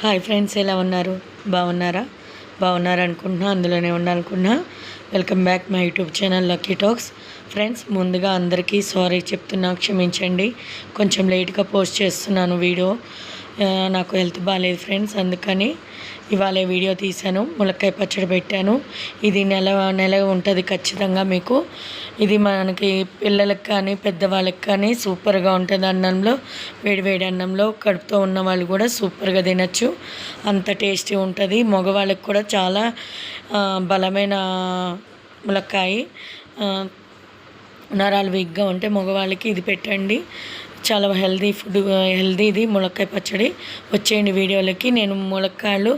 Hi friends ఎలా ఉన్నారు? బాగున్నారా? బాగున్నారు అనుకుంటున్నా అందులోనే ఉండాలనుకున్నా welcome back my YouTube channel lucky talks. Friends ముందుగా అందరికీ సారీ చెప్తున్నా క్షమించండి. కొంచెం లేట్గా పోస్ట్ చేస్తున్నాను వీడియో. నాకు హెల్త్ బాగాలేదు ఫ్రెండ్స్ అందుకని ఇవాళ వీడియో తీశాను. ములక్కాయ పచ్చడి పెట్టాను. ఇది నెల నెల ఉంటుంది ఖచ్చితంగా మీకు. ఇది మనకి పిల్లలకు కానీ పెద్దవాళ్ళకి కానీ సూపర్గా ఉంటుంది అన్నంలో. వేడి వేడి అన్నంలో కడుపుతో ఉన్న వాళ్ళు కూడా సూపర్గా తినచ్చు. అంత టేస్టీ ఉంటుంది. మగవాళ్ళకి కూడా చాలా బలమైన ములక్కాయ నరాలు వీక్గా ఉంటే మగవాళ్ళకి ఇది పెట్టండి. చాలా హెల్దీ ఫుడ్ హెల్దీ ఇది ములక్కాయ పచ్చడి. వచ్చేయండి వీడియోలకి. నేను ములక్కాయలు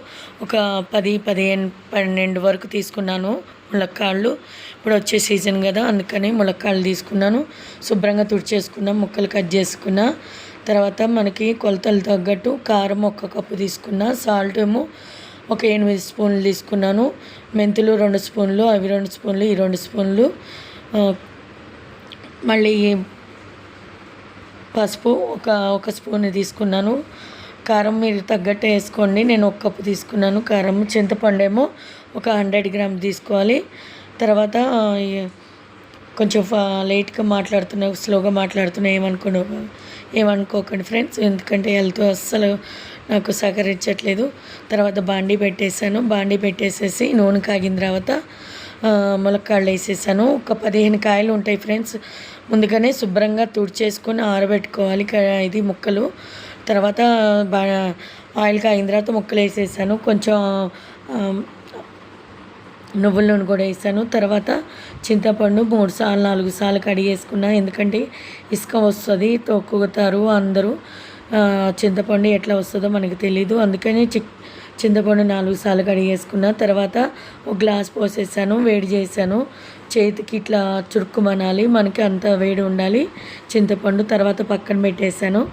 ఒక పది పదిహేను పన్నెండు వరకు తీసుకున్నాను. ములక్కాళ్ళు. ఇప్పుడు వచ్చే సీజన్ కదా అందుకని ములక్కాళ్ళు తీసుకున్నాను. శుభ్రంగా తుడిచేసుకున్నా ముక్కలు కట్ చేసుకున్నా. తర్వాత మనకి కొలతలు తగ్గట్టు కారం ఒక కప్పు తీసుకున్నా సాల్ట్ ఏమో ఒక ఎనిమిది స్పూన్లు తీసుకున్నాను. మెంతులు రెండు స్పూన్లు అవి రెండు స్పూన్లు ఈ రెండు స్పూన్లు. మళ్ళీ పసుపు ఒక ఒక స్పూన్ తీసుకున్నాను. కారం మీరు తగ్గట్టు వేసుకోండి. నేను ఒక కప్పు తీసుకున్నాను. కారం చింతపండు ఏమో ఒక హండ్రెడ్ గ్రామ్ తీసుకోవాలి. తర్వాత కొంచెం ఫా లేట్గా మాట్లాడుతున్నా స్లోగా మాట్లాడుతున్నా ఏమనుకో ఏమనుకోకండి ఫ్రెండ్స్. ఎందుకంటే హెల్త్ అస్సలు నాకు సహకరించట్లేదు. తర్వాత బాండీ పెట్టేశాను. బాండీ పెట్టేసేసి నూనె కాగిన తర్వాత ఆ, ములక్కాడలు వేసేసాను. ఒక పదిహేను కాయలు ఉంటాయి ఫ్రెండ్స్. ముందుగానే శుభ్రంగా తుడిచేసుకొని ఆరబెట్టుకోవాలి ఇది ముక్కలు. తర్వాత ఆయిల్ కాగిన తర్వాత ముక్కలు వేసేసాను. కొంచెం నువ్వుల నూనె కూడా వేసాను. తర్వాత చింతపండు మూడు సార్లు నాలుగు సార్లు కడిగేసుకున్నా ఎందుకంటే ఇసుక వస్తుంది తొక్కుతారు అందరూ. చింతపండు ఎట్లా వస్తుందో మనకు తెలీదు. అందుకని చి చింతపండు నాలుగు సార్లు కడిగేసుకున్న తర్వాత ఒక గ్లాస్ పోసేసాను వేడి చేశాను. చేతికి ఇట్లా చురుక్కుమనాలి మనకి అంత వేడి ఉండాలి. చింతపండు తర్వాత పక్కన పెట్టేశాను.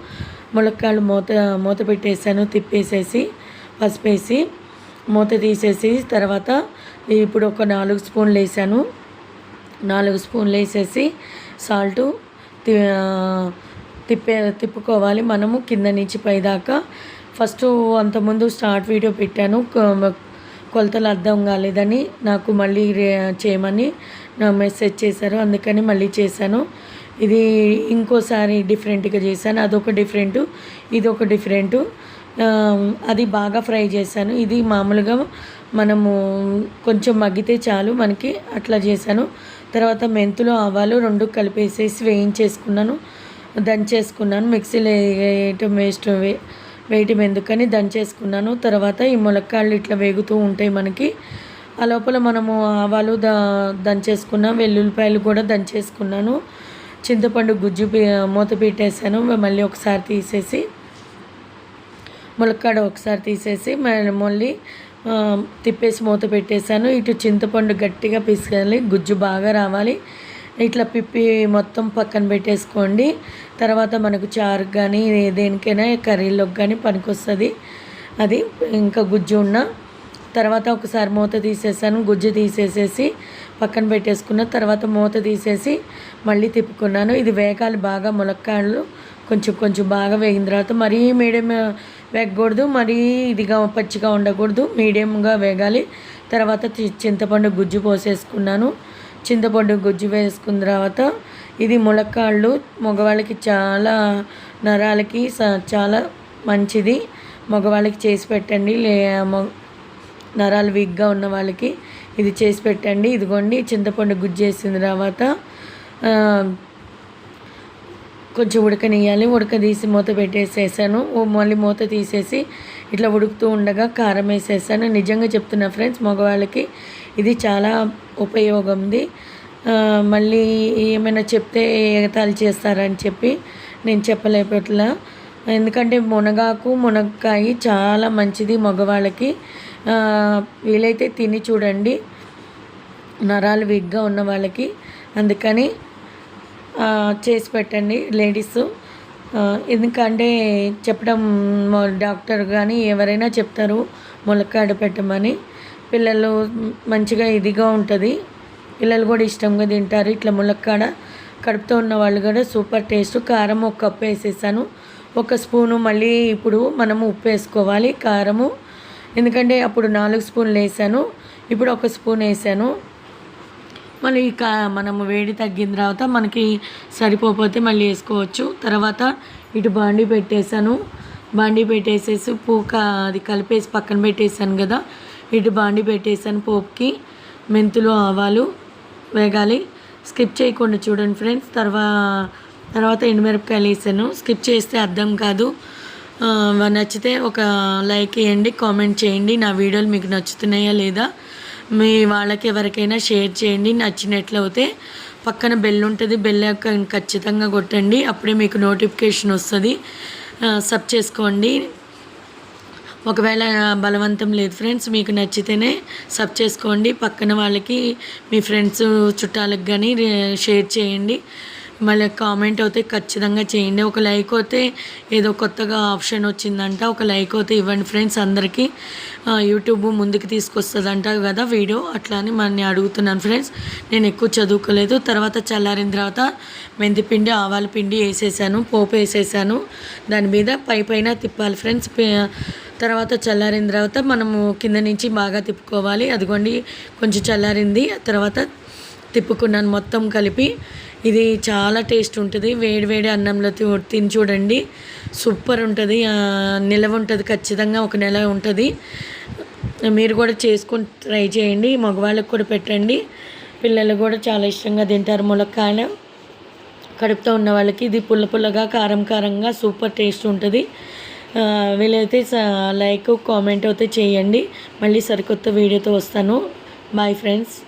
ములక్కాయలు మూత మూత పెట్టేశాను తిప్పేసేసి పసుపేసి మూత తీసేసి తర్వాత ఇప్పుడు ఒక నాలుగు స్పూన్లు వేసాను. నాలుగు స్పూన్లు వేసేసి సాల్టు తి- తిప్పే తిప్పుకోవాలి. మనము కింద నుంచి పైదాకా. ఫస్ట్ అంతకుముందు స్టార్ట్ వీడియో పెట్టాను. కొలతలు అర్థం కాలేదని నాకు మళ్ళీ చేయమని నా మెసేజ్ చేశారు. అందుకని మళ్ళీ చేశాను. ఇది ఇంకోసారి డిఫరెంట్గా చేశాను. అదొక డిఫరెంట్ ఇది ఒక డిఫరెంట్ అది బాగా ఫ్రై చేశాను. ఇది మామూలుగా మనము కొంచెం మగ్గితే చాలు మనకి అట్లా చేశాను. తర్వాత మెంతులు ఆవాలు రెండు కలిపేసేసి వేయించేసుకున్నాను. దంచేసుకున్నాను. మిక్సీలో వేయటం వేస్ట్ వే వేయటం ఎందుకని దంచేసుకున్నాను. తర్వాత ఈ ములక్కాళ్ళు ఇట్లా వేగుతూ ఉంటాయి మనకి. ఆ లోపల మనము ఆవాలు ద దంచేసుకున్నాం వెల్లుల్లిపాయలు కూడా దంచేసుకున్నాను. చింతపండు గుజ్జు మూత పెట్టేసాను మళ్ళీ ఒకసారి తీసేసి ములక్కాడ ఒకసారి తీసేసి మ- మళ్ళీ తిప్పేసి మూత పెట్టేశాను. ఇటు చింతపండు గట్టిగా పిసకాలి గుజ్జు బాగా రావాలి. ఇట్లా పిప్పి మొత్తం పక్కన పెట్టేసుకోండి. తర్వాత మనకు చారు కానీ దేనికైనా కర్రీలోకి కానీ పనికొస్తుంది. అది ఇంకా గుజ్జు ఉన్న తర్వాత ఒకసారి మూత తీసేసాను. గుజ్జు తీసేసేసి పక్కన పెట్టేసుకున్న తర్వాత మూత తీసేసి మళ్ళీ తిప్పుకున్నాను. ఇది వేగాలి బాగా ములక్కాయలు కొంచెం కొంచెం బాగా వేగిన తర్వాత మరీ మీడియం వేగకూడదు మరీ ఇదిగా పచ్చిగా ఉండకూడదు. మీడియంగా వేగాలి. తర్వాత చింతపండు గుజ్జు పోసేసుకున్నాను. చింతపండు గుజ్జు వేసుకున్న తర్వాత ఇది ములక్కాళ్ళు. మగవాళ్ళకి చాలా నరాలకి చాలా మంచిది. మగవాళ్ళకి చేసి పెట్టండి. లే నరాలు వీక్గా ఉన్న వాళ్ళకి ఇది చేసి పెట్టండి. ఇదిగోండి చింతపండు గుజ్జు వేసిన తర్వాత కొంచెం ఉడకనియాలి ఉడకదీసి మూత పెట్టేసేసాను. మళ్ళీ మూత తీసేసి ఇట్లా ఉడుకుతూ ఉండగా కారం వేసేసాను. నిజంగా చెప్తున్నా ఫ్రెండ్స్ మగవాళ్ళకి ఇది చాలా ఉపయోగం ఉంది మళ్ళీ ఏమైనా చెప్తే ఎగతాళి చేస్తారని చెప్పి నేను చెప్పలేపట్లా. ఎందుకంటే మునగాకు మునక్కాయ చాలా మంచిది మగవాళ్ళకి. వీలైతే తిని చూడండి. నరాలు వీక్గా ఉన్న వాళ్ళకి. అందుకని చేసి పెట్టండి లేడీస్. ఎందుకంటే చెప్పడం డాక్టర్ కానీ ఎవరైనా చెప్తారు ములక్కాడ పెట్టమని. పిల్లలు మంచిగా ఇదిగా ఉంటుంది. పిల్లలు కూడా ఇష్టంగా తింటారు. ఇట్లా ములక్కాడ కడుపుతో ఉన్న వాళ్ళు కూడా సూపర్ టేస్ట్. కారం ఒక కప్పు వేసేసాను. ఒక స్పూను మళ్ళీ ఇప్పుడు మనము ఉప్పు వేసుకోవాలి కారము. ఎందుకంటే అప్పుడు నాలుగు స్పూన్లు వేసాను. ఇప్పుడు ఒక స్పూన్ వేసాను. మళ్ళీ ఇక మనము వేడి తగ్గిన తర్వాత మనకి సరిపోతే మళ్ళీ వేసుకోవచ్చు. తర్వాత ఇటు బాండి పెట్టేశాను. బాండి పెట్టేసేసి పూక అది కలిపేసి పక్కన పెట్టేశాను కదా. ఇటు బాండి పెట్టేశాను పోపుకి. మెంతులు ఆవాలు వేగాలి. స్కిప్ చేయకుండా చూడండి ఫ్రెండ్స్. తర్వా తర్వాత ఎండుమిరపకాయలు వేసాను. స్కిప్ చేస్తే అర్థం కాదు. నచ్చితే ఒక లైక్ వేయండి కామెంట్ చేయండి. నా వీడియోలు మీకు నచ్చుతున్నాయా లేదా? మీ వాళ్ళకి ఎవరికైనా షేర్ చేయండి నచ్చినట్లయితే పక్కన బెల్ ఉంటుంది బెల్ యొక్క ఖచ్చితంగా కొట్టండి అప్పుడే మీకు నోటిఫికేషన్ వస్తుంది. సబ్ చేసుకోండి. ఒకవేళ బలవంతం లేదు ఫ్రెండ్స్ మీకు నచ్చితేనే సబ్ చేసుకోండి. పక్కన వాళ్ళకి మీ ఫ్రెండ్స్ చుట్టాలకు కానీ షేర్ చేయండి. మళ్ళీ కామెంట్ అయితే ఖచ్చితంగా చేయండి. ఒక లైక్ అయితే ఏదో కొత్తగా ఆప్షన్ వచ్చిందంట. ఒక లైక్ అయితే ఇవ్వండి ఫ్రెండ్స్ అందరికీ. యూట్యూబ్ ముందుకు తీసుకొస్తుందంట కదా వీడియో అట్లా అని మనని అడుగుతున్నాను ఫ్రెండ్స్ నేను ఎక్కువ చదువుకోలేదు. తర్వాత చల్లారిన తర్వాత మెంతిపిండి ఆవాల పిండి వేసేసాను. పోపు వేసేసాను. దాని మీద పై పైన తిప్పాలి ఫ్రెండ్స్ తర్వాత చల్లారిన తర్వాత మనము కింద నుంచి బాగా తిప్పుకోవాలి. అదిగోండి కొంచెం చల్లారింది. ఆ తర్వాత తిప్పుకున్నాను మొత్తం కలిపి. ఇది చాలా టేస్ట్ ఉంటుంది. వేడి వేడి అన్నంలో తిని చూడండి. సూపర్ ఉంటుంది. ఆ, నిలవ ఉంటుంది ఖచ్చితంగా ఒక నెల ఉంటుంది. మీరు కూడా చేసుకొని ట్రై చేయండి. మగవాళ్ళకి కూడా పెట్టండి. పిల్లలు కూడా చాలా ఇష్టంగా తింటారు ములక్కాయలు. కడుపుతో ఉన్న వాళ్ళకి ఇది పుల్ల పుల్లగా కారం కారంగా సూపర్ టేస్ట్ ఉంటుంది. వీలైతే లైక్ కామెంట్ అయితే చేయండి. మళ్ళీ సరికొత్త వీడియోతో వస్తాను. Bye friends